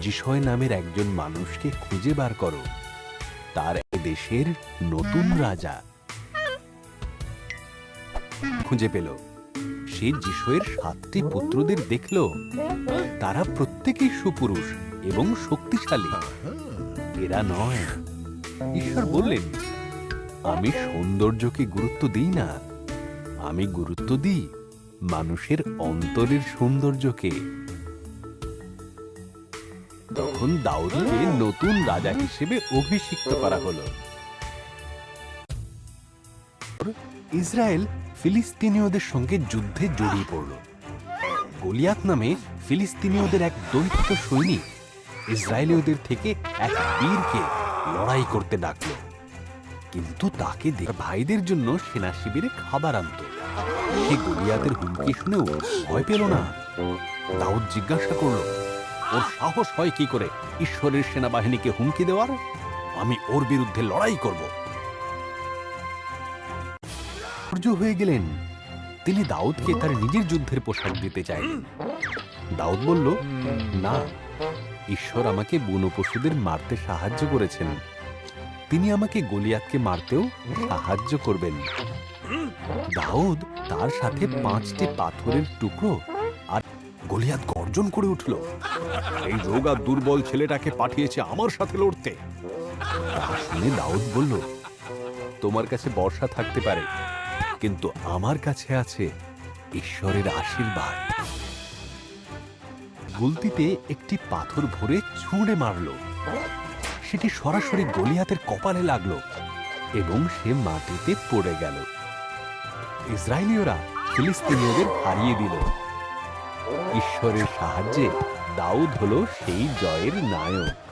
জিসয় নামের একজন মানুষকে খুঁজে বার করো। তার দেশের নতুন রাজা। খুঁজে পেল। সে যিশয়ের সাতটি পুত্রদের দেখল। তারা প্রত্যেকেই সুপুরুষ এবং শক্তিশালী। এরা নয়। ঈশ্বর বললেন, আমি সৌন্দর্যকে গুরুত্ব দিই না। আমি গুরুত্ব দিই মানুষের অন্তরের সৌন্দর্যকে। তখন দাউদকে নতুন রাজা হিসেবে অভিষিক্ত করা হলো। ইসরায়েল ফিলিস্তিনীয়দের সঙ্গে যুদ্ধে জড়িয়ে পড়ল। গলিয়াত নামে ফিলিস্তিনীয়দের এক দৈত্য সৈনিক ইসরায়েলীয়দের থেকে এক বীরকে লড়াই করতে ডাকলো। কিন্তু তাকে দেখ- ভাইদের জন্য সেনা শিবিরে খাবার আনত। সে গলিয়াতের হুমকি শুনেও ভয় পেল না। দাউদ জিজ্ঞাসা করল ওর সাহস হয় কি করে? ঈশ্বরের সেনাবাহিনীকে হুমকি দেওয়ার? আমি ওর বিরুদ্ধে লড়াই করব। হয়ে গেলেন। তিনি দাউদকে তার নিজের যুদ্ধের পোশাক দিতে চাইলেন। দাউদ বলল, না, ঈশ্বর আমাকে বুনো পশুদের মারতে সাহায্য করেছেন। তিনি আমাকে গলিয়াতকে মারতেও সাহায্য করবেন। দাউদ তার সাথে পাঁচটি পাথরের টুকরো গলিয়াত গর্জন করে উঠল। এই রোগা দুর্বল ছেলেটাকে পাঠিয়েছে আমার সাথে লড়তে। শুনে দাউদ বলল, তোমার কাছে বর্ষা থাকতে পারে, কিন্তু আমার কাছে আছে ঈশ্বরের আশীর্বাদ। গুলতিতে একটি পাথর ভরে ছুঁড়ে মারল। সেটি সরাসরি গলিয়াতের কপালে লাগল এবং সে মাটিতে পড়ে গেল। ইসরায়েলীয়রা ফিলিস্তিনীয়দের হারিয়ে দিল। ঈশ্বরের সাহায্যে দাউদ হলো সেই জয়ের নায়ক।